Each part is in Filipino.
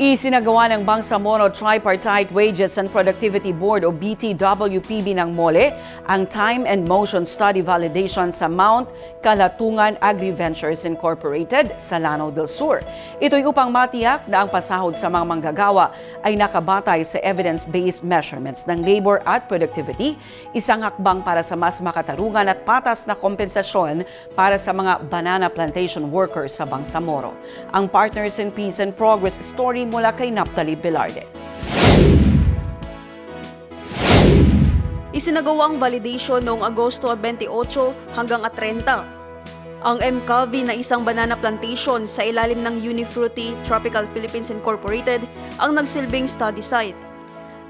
Isinagawa ng Bangsamoro Tripartite Wages and Productivity Board o BTWPB ng MOLE ang Time and Motion Study Validation sa Mount Kalatungan Agri-Ventures Incorporated sa Lanao del Sur. Ito'y upang matiyak na ang pasahod sa mga manggagawa ay nakabatay sa evidence-based measurements ng labor at productivity, isang hakbang para sa mas makatarungan at patas na kompensasyon para sa mga banana plantation workers sa Bangsamoro. Ang Partners in Peace and Progress story mula kay Naptali Velarde. Isinagawang validation noong Agosto 28 hanggang 30. Ang MCAV na isang banana plantation sa ilalim ng Unifruity Tropical Philippines Incorporated ang nagsilbing study site.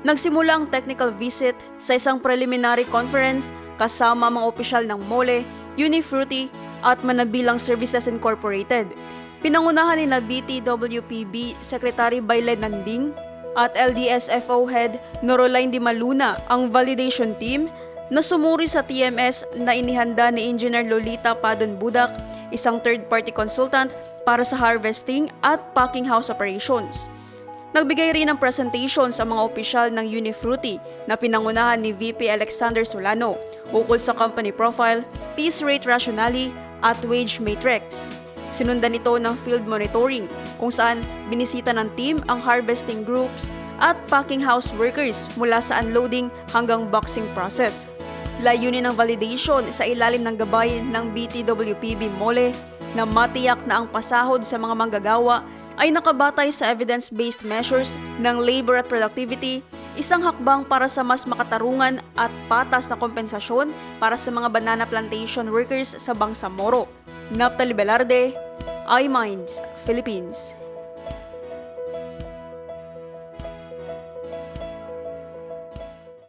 Nagsimula ang technical visit sa isang preliminary conference kasama mga opisyal ng MOLE, Unifruity at Manabilang Services Incorporated. Pinangunahan ni BTWPB Secretary Bailed Nanding at LDSFO Head Noroline Di Maluna ang validation team na sumuri sa TMS na inihanda ni Engineer Lolita Padon Budak, isang third-party consultant para sa harvesting at packing house operations. Nagbigay rin ng presentation sa mga opisyal ng Unifruity na pinangunahan ni VP Alexander Solano ukol sa company profile, piece rate rationale at wage matrix. Sinundan ito ng field monitoring kung saan binisita ng team ang harvesting groups at packing house workers mula sa unloading hanggang boxing process. Layunin ng validation sa ilalim ng gabay ng BTWPB MOLE na matiyak na ang pasahod sa mga manggagawa ay nakabatay sa evidence-based measures ng labor at productivity, isang hakbang para sa mas makatarungan at patas na kompensasyon para sa mga banana plantation workers sa Bangsamoro. Naptali Velarde, iMinds, Philippines.